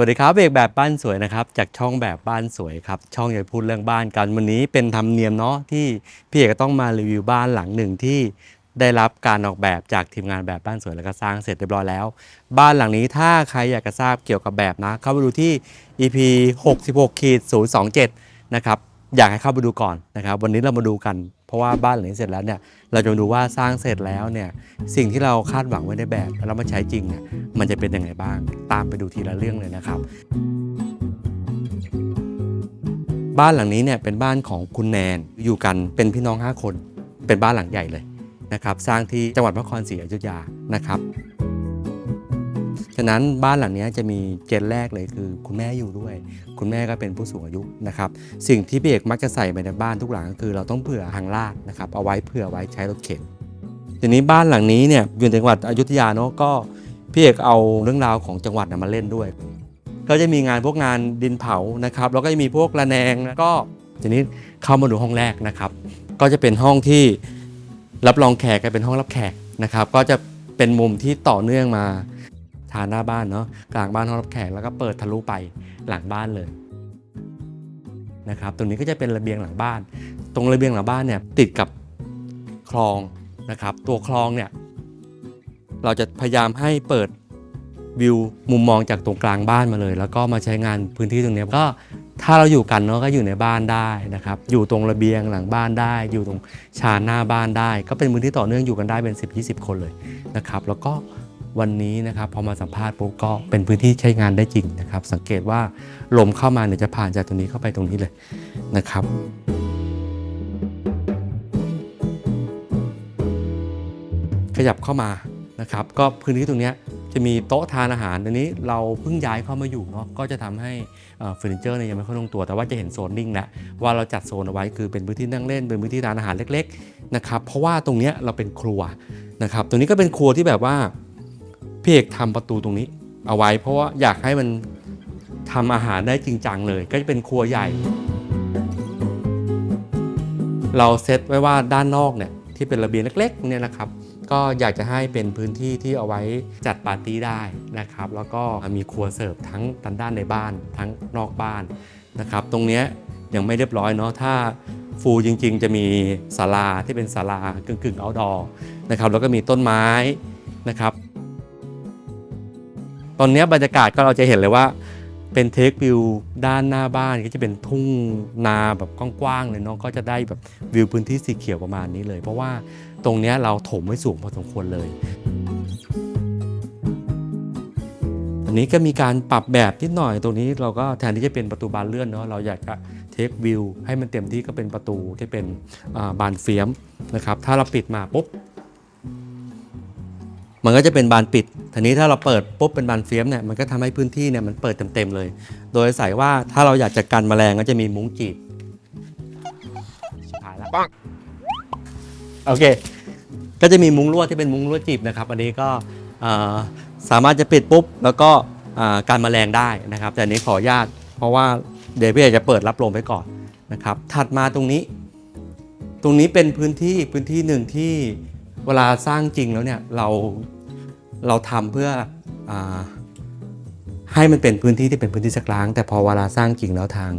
สวัสดีครับเอกแบบบ้านสวยนะครับจากช่องแบบบ้านสวยครับช่องอยากพูดเรื่องบ้านกันวันนี้เป็นธรรมเนียมเนาะที่พี่เอกต้องมารีวิวบ้านหลังหนึ่งที่ได้รับการออกแบบจากทีมงานแบบบ้านสวยแล้วก็สร้างเสร็จเรียบร้อยแล้ว บ้านหลังนี้ถ้าใครอยากจะทราบเกี่ยวกับแบบนะเข้าไปดูที่ EP 66ขีด027นะครับอยากให้เข้าไปดูก่อนนะครับวันนี้เรามาดูกัน เพราะว่าบ้านหลังนี้เสร็จแล้วเนี่ยเราจะมาดูว่าสร้างเสร็จแล้วเนี่ยสิ่งที่เราคาดหวังไว้ในแบบแล้วมาใช้จริงเนี่ย มันจะเป็นยังไงบ้าง ตามไปดูทีละเรื่องเลยนะครับ บ้านหลังนี้เนี่ยเป็นบ้านของคุณแนนอยู่กันเป็นพี่น้อง 5 คน เป็นบ้านหลังใหญ่เลยนะครับ สร้างที่จังหวัดพระนครศรีอยุธยานะครับฉะนั้นบ้านหลังนี้จะมีเจนแรกเลยคือ คุณแม่อยู่ด้วย คุณแม่ก็เป็นผู้สูงอายุนะครับ สิ่งที่พี่เอกมักจะใส่ไปในบ้านทุกหลังก็คือ เราต้องเผื่อทางลาดนะครับเอาไว้เผื่อไว้ใช้รถเข็นทีนี้บ้านหลังนี้เนี่ยอยู่ในจังหวัดอยุธยาเนาะก็ พี่เอกเอาเรื่องราวของจังหวัดมาเล่นด้วย ก็จะมีงานพวกงานดินเผานะครับแล้วก็จะมีพวกระแนงก็ทีนี้เข้ามาดูห้องแรกนะครับ ก็จะเป็นห้องที่รับรองแขกก็เป็นห้องรับแขกนะครับ ก็จะเป็นมุมที่ต่อเนื่องมาทางหน้าบ้านเนาะกลางบ้านห้องรับแขกแล้วก็เปิดทะลุไปหลังบ้านเลยนะครับตรงนี้ก็จะเป็นระเบียงหลังบ้าน ตรงระเบียงหลังบ้านเนี่ยติดกับคลองนะครับ ตัวคลองเนี่ย เราจะพยายามให้เปิดวิวมุมมองจากตรงกลางบ้านมาเลย แล้วก็มาใช้งานพื้นที่ตรงนี้ก็ถ้าเราอยู่กันเนาะก็อยู่ในบ้านได้นะครับ อยู่ตรงระเบียงหลังบ้านได้ อยู่ตรงชานหน้าบ้านได้ ก็เป็นพื้นที่ต่อเนื่องอยู่กันได้เป็น 10-20 คนเลยนะครับ แล้วก็วันนี้นะครับพอมาสัมภาษณ์ปุ๊บก็เป็นพื้นที่ใช้งานได้จริงนะครับ สังเกตว่าลมเข้ามาเนี่ยจะผ่านจากตรงนี้เข้าไปตรงนี้เลยนะครับขยับเข้ามา นะครับก็พื้นที่ตรงนี้จะมีโต๊ะทานอาหารอันนี้เราเพิ่งย้ายเข้ามาอยู่เนาะก็จะทำให้เฟอร์นิเจอร์เนี่ยยังไม่ค่อยลงตัว แต่ว่าจะเห็นโซนนิ่งแล้วว่าเราจัดโซนเอาไว้คือเป็นพื้นที่นั่งเล่นเป็นพื้นที่ทานอาหารเล็กๆนะครับเพราะว่าตรงนี้เราเป็นครัวนะครับตรงนี้ก็เป็นครัวที่แบบว่าพี่เอกทำประตูตรงนี้เอาไว้ เพราะว่าอยากให้มันทำอาหารได้จริงจังเลย ก็จะเป็นครัวใหญ่ เราเซตไว้ว่าด้านนอกเนี่ยที่เป็นระเบียงเล็กๆเนี่ยนะครับ ก็อยากจะให้เป็นพื้นที่ที่เอาไว้จัดปาร์ตี้ได้นะครับ แล้วก็มีครัวเสิร์ฟทั้งทั้งด้านในบ้านทั้งนอกบ้านนะครับ ตรงนี้ยังไม่เรียบร้อยเนาะถ้าฟูลจริงๆ จะมีศาลาที่เป็นศาลากึ่งกึ่งๆ outdoor นะครับแล้วก็มีต้นไม้นะครับตอนนี้บรรยากาศก็เราจะเห็นเลยว่าเป็นเทควิวด้านหน้าบ้านก็จะเป็นทุ่งนาแบบกว้างๆเลยเนาะก็จะได้แบบวิวพื้นที่สีเขียวประมาณนี้เลย เพราะว่า ตรงนี้เราถมไว้สูงพอสมควรเลยอันนี้ก็มีการปรับแบบนิดหน่อยตรงนี้เราก็แทนที่จะเป็นประตูบานเลื่อนเนาะเราอยากจะเทควิวให้มันเต็มที่ก็เป็นประตูที่เป็นบานเฟียมนะครับ ถ้าเราปิดมาปุ๊บมันก็จะเป็นบานปิด ทีนี้ถ้าเราเปิดปุ๊บเป็นบานเฟียมเนี่ยมันก็ทำให้พื้นที่เนี่ยมันเปิดเต็มๆเลย โดยใส่ว่าถ้าเราอยากจะกันแมลงก็จะมีมุ้งจีบชิบหายละ โอเค ก็จะมีมุ้งลวดที่เป็นมุ้งลวดจีบนะครับ อันนี้ก็สามารถจะปิดปุ๊บ แล้วก็การแมลงได้นะครับ แต่อันนี้ขออนุญาต เพราะว่าเดี๋ยวพี่จะเปิดรับลมไว้ก่อนนะครับ ถัดมาตรงนี้ ตรงนี้เป็นพื้นที่พื้นที่หนึ่งที่เวลาสร้างจริงแล้วเนี่ยเราเราทำเพื่ออ ให้มันเป็นพื้นที่ที่เป็นพื้นที่สักล้าง แต่พอเวลาสร้างจริงแล้วทาง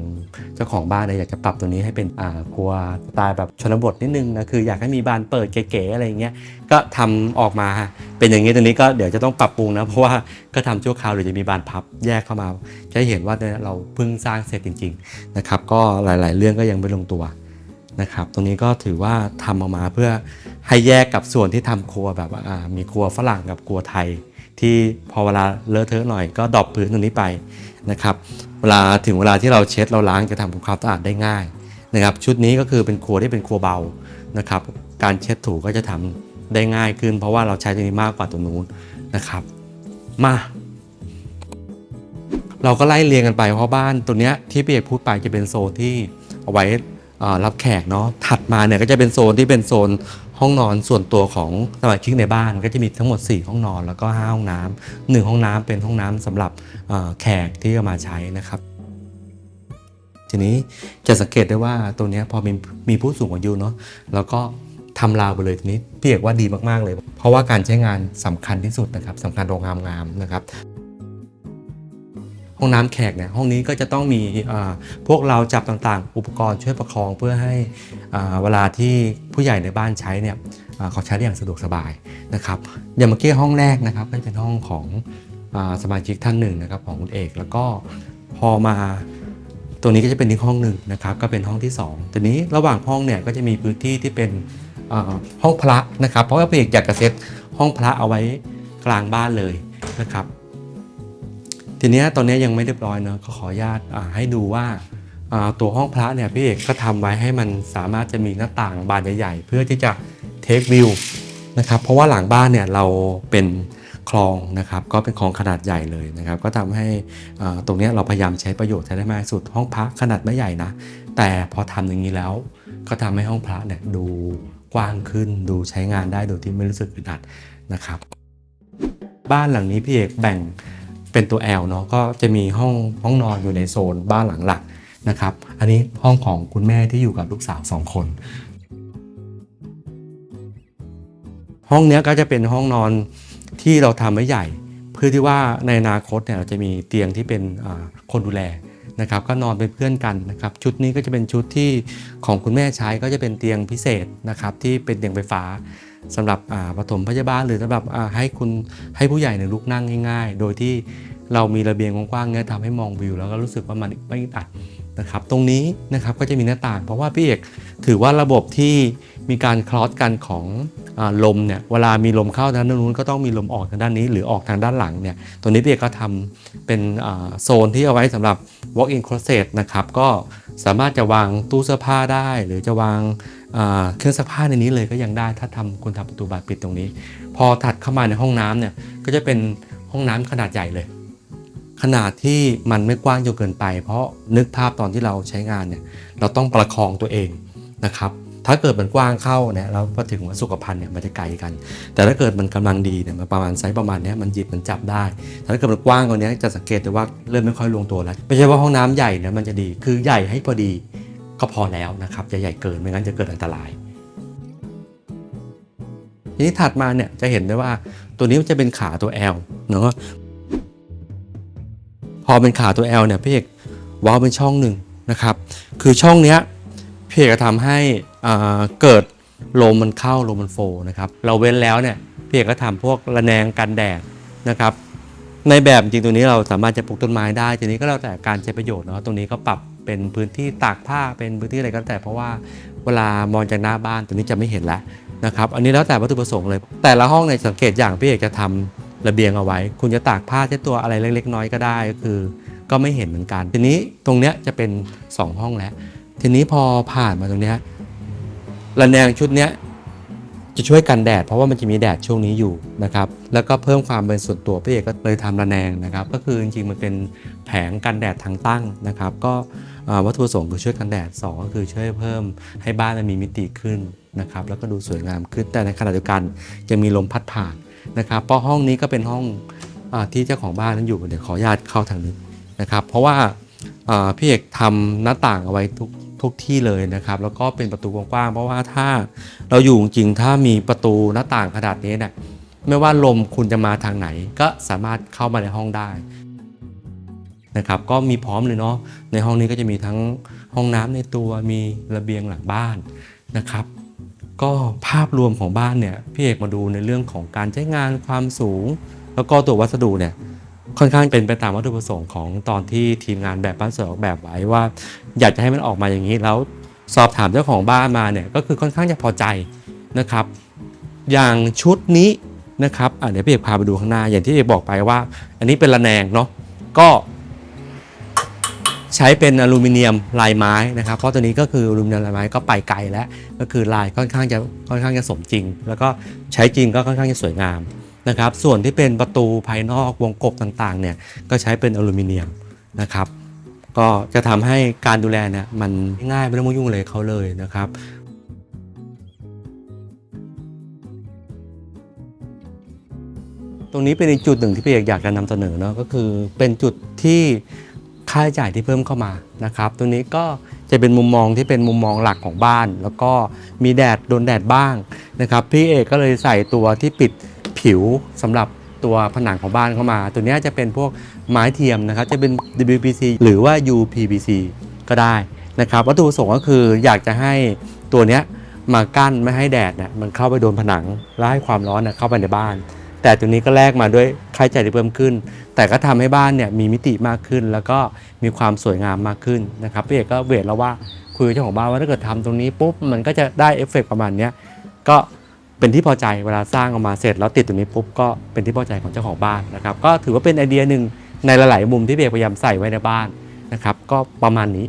เจ้าของบ้านเนี่ยอยากจะปรับตัวนี้ให้เป็นอ่าครัวสไตล์แบบชนบทนิดนึงนะคืออยากให้มีบานเปิดเก๋ๆอะไรอย่างเงี้ยก็ทำออกมาเป็นอย่างนี้ตรงนี้ก็เดี๋ยวจะต้องปรับปรุงนะเพราะว่าก็ทำชั่วคราวเดี๋ยวจะมีบานพับแยกเข้ามา จะเห็นว่าเราเพิ่งสร้างเสร็จจริงๆนะครับก็หลาย ๆ เรื่องก็ยังไม่ลงตัวนะครับตรงนี้ก็ถือว่าทำออกมาเพื่อให้แยกกับส่วนที่ทำครัวแบบว่ามีครัวฝรั่งกับครัวไทย ที่พอเวลาเลอะเทอะหน่อยก็ดอปพื้นตรงนี้ไปนะครับเวลาถึงเวลาที่เราเช็ดเราล้างจะทำความสะอาดได้ง่ายนะครับชุดนี้ก็คือเป็นครัวที่เป็นครัวเบานะครับการเช็ดถูก็จะทำได้ง่ายขึ้น เพราะว่าเราใช้ตัวนี้มากกว่าตัวนู้นนะครับ มา เราก็ไล่เรียงกันไปเพราะบ้านตัวเนี้ยที่พี่เอกพูดไปจะเป็นโซนที่เอาไว้ รับแขกเนาะถัดมาเนี่ยก็จะเป็นโซนที่เป็นโซนห้องนอนส่วนตัวของสมาชิกในบ้านก็จะมีทั้งหมด 4 ห้องนอนแล้วก็ 5 ห้องน้ำหนึ่งห้องน้ำเป็นห้องน้ำสำหรับแขกที่จะมาใช้นะครับ ทีนี้จะสังเกตได้ว่าตัวนี้พอมีมีผู้สูงอายุเนาะแล้วก็ทำราวไปเลยทีนี้พี่เอกว่าดีมากๆเลย เพราะว่าการใช้งานสำคัญที่สุดนะครับสำคัญโรงงามงามนะครับ ห้องน้ำแขกเนี่ยห้องนี้ก็จะต้องมีพวกเราจับต่างๆ อุปกรณ์ช่วยประคองเพื่อให้เวลาที่ผู้ใหญ่ในบ้านใช้เนี่ยเขาใช้ได้อย่างสะดวกสบายนะครับอย่างเมื่อกี้ห้องแรกนะครับก็จะเป็นห้องของอสมาชิกท่านหนึ่งนะครับของคุณเอกแล้วก็พอมาตรงนี้ก็จะเป็นอีกห้องหนึ่งนะครับก็เป็นห้องที่2ทีนี้ระหว่างห้องเนี่ยก็จะมีพื้นที่ที่เป็นห้องพระนะครับเพราะว่าพี่เอกอยากจะเซตห้องพระเอาไว้กลางบ้านเลยนะครับ ทีนี้ตอนนี้ยังไม่เรียบร้อยเนอะก็ขออนุญาตให้ดูว่าตัวห้องพระเนี่ยพี่เอกก็ทำไว้ให้มันสามารถจะมีหน้าต่างบานใหญ่ๆ เพื่อที่จะเทควิวนะครับเพราะว่าหลังบ้านเนี่ยเราเป็นคลองนะครับก็เป็นคลองขนาดใหญ่เลยนะครับ ก็ทำให้ตรงนี้เราพยายามใช้ประโยชน์ใช้ได้มากสุดห้องพระขนาดไม่ใหญ่นะ แต่พอทำอย่างนี้แล้ว ก็ทำให้ห้องพระเนี่ยดูกว้างขึ้นดูใช้งานได้โดยที่ไม่รู้สึกอึดอัดนะครับ บ้านหลังนี้พี่เอกแบ่ง เป็นตัว L เนาะก็จะมีห้องห้องนอนอยู่ในโซนบ้านหลังหลักนะครับอันนี้ห้องของคุณแม่ที่อยู่กับลูกสาวสองคน ห้องนี้ก็จะเป็นห้องนอนที่เราทำไว้ใหญ่ เพื่อที่ว่าในอนาคตเนี่ยเราจะมีเตียงที่เป็นคนดูแล นะครับก็นอนเป็นเพื่อนกันนะครับชุดนี้ก็จะเป็นชุดที่ของคุณแม่ใช้ก็จะเป็นเตียงพิเศษนะครับที่เป็นเตียงไฟฟ้าสำหรับปฐมพยาบาลหรือสำหรับให้คุณให้ผู้ใหญ่ในยลุกนั่งง่าย ๆ โดยที่เรามีระเบียงกว้างๆเนี่ยทำให้มองวิวแล้วก็รู้สึกว่ามันไม่อึดอัดนะครับตรงนี้นะครับก็จะมีหน้าต่าง เพราะว่าพี่เอกถือว่าระบบที่ มีการคลอสกันของอลมเนี่ยเวลามีลมเข้าทางด้านนู้นก็ต้องมีลมออกทางด้านนี้ หรือออกทางด้านหลังเนี่ยตัวนี้พี่เอกก็ทำเป็นโซนที่เอาไว้สำหรับ walk-in closet นะครับก็สามารถจะวางตู้เสื้อผ้าได้ หรือจะวางเครื่องซักผ้าในนี้เลยก็ยังได้ถ้าทำคุณทำประตูบานปิดตรงนี้ พอถัดเข้ามาในห้องน้ำเนี่ยก็จะเป็นห้องน้ำขนาดใหญ่เลย ขนาดที่มันไม่กว้างจนเกินไป เพราะนึกภาพตอนที่เราใช้งานเนี่ยเราต้องประคองตัวเองนะครับ ถ้าเกิดมันกว้างเข้าเนี่ยเราพอถึงว่าสุขภัณฑ์เนี่ยมันจะไกลกัน แต่ถ้าเกิดมันกำลังดีเนี่ยมันประมาณไซส์ประมาณนี้มันหยิบมันจับได้แต่ถ้าเกิดมันกว้างกว่านี้จะสังเกตได้ว่าเริ่มไม่ค่อยลงตัวแล้วไม่ใช่ว่าห้องน้ำใหญ่เนี่ยมันจะดีคือใหญ่ให้พอดีก็พอแล้วนะครับจะใหญ่เกินไม่งั้นจะเกิดอันตรายทีนี้ถัดมาเนี่ยจะเห็นได้ว่าตัวนี้มันจะเป็นขาตัว L เนาะพอเป็นขาตัว L เนี่ยพี่เอกว้าวเป็นช่องหนึ่งนะครับ คือช่องเนี้ยพี่เอกทำให้ เกิดลมมันเข้าลมมันโฟนะครับเราเว้นแล้วเนี่ยพี่เอกก็ทำพวกระแนงกันแดดนะครับในแบบจริงตัวนี้เราสามารถจะปลูกต้นไม้ได้ทีนี้ก็แล้วแต่การใช้ประโยชน์เนาะตรงนี้ก็ปรับเป็นพื้นที่ตากผ้าเป็นพื้นที่อะไรก็แล้วแต่เพราะว่าเวลามองจากหน้าบ้านตัวนี้จะไม่เห็นแล้วนะครับอันนี้แล้วแต่วัตถุประสงค์เลย แต่ละห้องในสังเกตอย่างพี่เอกจะทำระเบียงเอาไว้ คุณจะตากผ้าเช็ดตัวอะไรเล็ก ๆ น้อยก็ได้ก็คือ ก็ไม่เห็นเหมือนกัน ทีนี้ตรงเนี้ยจะเป็น 2 ห้องแล้ว ทีนี้พอผ่านมาตรงเนี้ย ระแนงชุดนี้จะช่วยกันแดด เพราะว่ามันจะมีแดดช่วงนี้อยู่นะครับ แล้วก็เพิ่มความเป็นส่วนตัวพี่เอกก็เลยทำระแนงนะครับ ก็คือจริงๆมันเป็นแผงกันแดดทางตั้งนะครับ ก็วัตถุประสงค์คือช่วยกันแดดสองก็คือช่วยเพิ่มให้บ้านมันมีมิติขึ้นนะครับแล้วก็ดูสวยงามขึ้นแต่ในขณะเดียวกันยังมีลมพัดผ่านนะครับเพราะห้องนี้ก็เป็นห้องอที่เจ้าของบ้านนั้นอยู่เดี๋ยวขออนุญาตเข้าทางนี้นะครับ เพราะว่าพี่เอกทำหน้าต่างเอาไว้ทุก ทุกที่เลยนะครับ แล้วก็เป็นประตูกว้างๆเพราะว่าถ้าเราอยู่จริงถ้ามีประตูหน้าต่างขนาดนี้เนี่ยไม่ว่าลมคุณจะมาทางไหน ก็สามารถเข้ามาในห้องได้นะครับก็มีพร้อมเลยเนาะในห้องนี้ก็จะมีทั้งห้องน้ำในตัวมีระเบียงหลังบ้านนะครับ ก็ภาพรวมของบ้านเนี่ยพี่เอกมาดูในเรื่องของการใช้งานความสูง แล้วก็ตัววัสดุเนี่ย ค่อนข้างเป็นไปตามวัตถุประสงค์ของตอนที่ทีมงานแบบบ้านสวยออกแบบไว้ว่า อยากจะให้มันออกมาอย่างนี้แล้วสอบถามเจ้าของบ้านมาเนี่ยก็คือค่อนข้างจะพอใจนะครับ อย่างชุดนี้นะครับอะเดี๋ยวพี่เอกพาไปดูข้างหน้าอย่างที่เอกบอกไปว่า อันนี้เป็นระแนงเนาะก็ใช้เป็นอลูมิเนียมลายไม้นะครับ เพราะตัวนี้ก็คืออลูมิเนียมลายไม้ก็ไปไกลแล้ว ก็คือลายค่อนข้างจะค่อนข้างจะสมจริง แล้วก็ใช้จริงก็ค่อนข้างจะสวยงาม นะครับ ส่วนที่เป็นประตูภายนอกวงกบต่างๆเนี่ยก็ใช้เป็นอลูมิเนียมนะครับ ก็จะทำให้การดูแลเนี่ยมันง่ายไม่ต้องยุ่งเลยเขาเลยนะครับตรงนี้เป็นอีกจุดหนึ่งที่พี่เอกอยากจะนำเสนอเนาะก็คือเป็นจุดที่ค่าใช้จ่ายที่เพิ่มเข้ามานะครับ ตรงนี้ก็จะเป็นมุมมองที่เป็นมุมมองหลักของบ้าน แล้วก็มีแดดโดนแดดบ้างนะครับ พี่เอกก็เลยใส่ตัวที่ปิด ผิวสำหรับตัวผนังของบ้านเข้ามา ตัวนี้จะเป็นพวกไม้เทียมนะครับ จะเป็น WPC หรือว่า UPVC ก็ได้นะครับวัตถุประสงค์ก็คืออยากจะให้ตัวนี้มากั้นไม่ให้แดดเนี่ยมันเข้าไปโดนผนังแล้วให้ความร้อนเนี่ยเข้าไปในบ้าน แต่ตัวนี้ก็แลกมาด้วยค่าใช้จ่ายที่เพิ่มขึ้น แต่ก็ทำให้บ้านเนี่ยมีมิติมากขึ้น แล้วก็มีความสวยงามมากขึ้นนะครับพี่เอกก็เวทแล้วว่าคุยกับเจ้าของบ้านว่าถ้าเกิดทำตรงนี้ปุ๊บมันก็จะได้เอฟเฟกต์ประมาณนี้ก็ เป็นที่พอใจเวลาสร้างออกมาเสร็จ แล้วติดตรงนี้ปุ๊บก็เป็นที่พอใจของเจ้าของบ้านนะครับก็ถือว่าเป็นไอเดียหนึ่งในหลายๆมุมที่พี่เอกพยายามใส่ไว้ในบ้านนะครับก็ประมาณนี้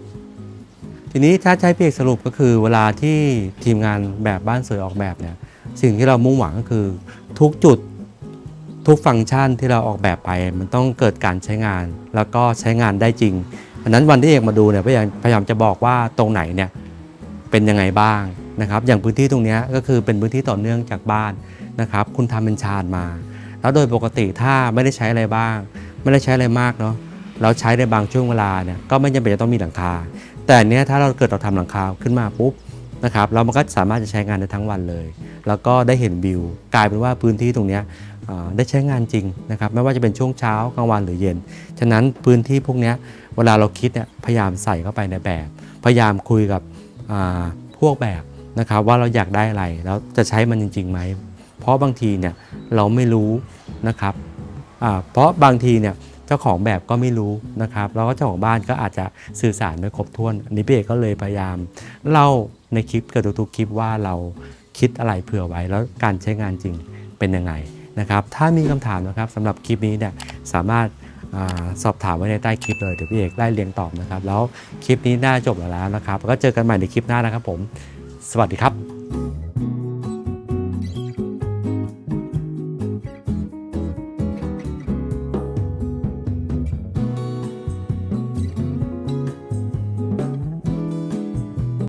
ทีนี้ถ้าใช้พี่เอกสรุปก็คือ เวลาที่ทีมงานแบบบ้านสวยออกแบบเนี่ยสิ่งที่เรามุ่งหวังก็คือ ทุกจุดทุกฟังก์ชันที่เราออกแบบไป มันต้องเกิดการใช้งาน แล้วก็ใช้งานได้จริงเพราะนั้นวันที่เอกมาดูเนี่ยพยายามพยายามจะบอกว่าตรงไหนเนี่ยเป็นยังไงบ้าง นะครับอย่างพื้นที่ตรงนี้ก็คือเป็นพื้นที่ต่อเนื่องจากบ้านนะครับคุณทำเป็นชานมา แล้วโดยปกติถ้าไม่ได้ใช้อะไรบ้าง ไม่ได้ใช้อะไรมากเนาะแล้วใช้ในบางช่วงเวลาเนี่ยก็ไม่จำเป็นจะต้องมีหลังคา แต่อันเนี้ยถ้าเราเกิดเราทำหลังคาขึ้นมาปุ๊บนะครับเรามันก็สามารถจะใช้งานได้ทั้งวันเลย แล้วก็ได้เห็นวิว กลายเป็นว่าพื้นที่ตรงเนี้ยได้ใช้งานจริงนะครับไม่ว่าจะเป็นช่วงเช้ากลางวันหรือเย็น ฉะนั้นพื้นที่พวกเนี้ยเวลาเราคิดเนี่ยพยายามใส่เข้าไปในแบบ พยายามคุยกับพวกแบบ นะครับว่าเราอยากได้อะไรแล้วจะใช้มันจริงๆไหมเพราะบางทีเนี่ยเราไม่รู้นะครับเพราะบางทีเนี่ยเจ้าของแบบก็ไม่รู้นะครับแล้วก็เจ้าของบ้านก็อาจจะสื่อสารไม่ครบถ้วนอันนี้พี่เอกก็เลยพยายามเล่าในคลิปเกับทุกๆคลิปว่าเราคิดอะไรเผื่อไว้แล้วการใช้งานจริงเป็นยังไงนะครับถ้ามีคำถามนะครับสำหรับคลิปนี้เนี่ยสามารถอสอบถามไว้ในใต้คลิปเลยเดี๋ยวพี่เอกไล่เรียงตอบนะครับ แล้วคลิปนี้น่าจบแล้วนะครับ ก็เจอกันใหม่ในคลิปหน้านะครับผม สวัสดีครับ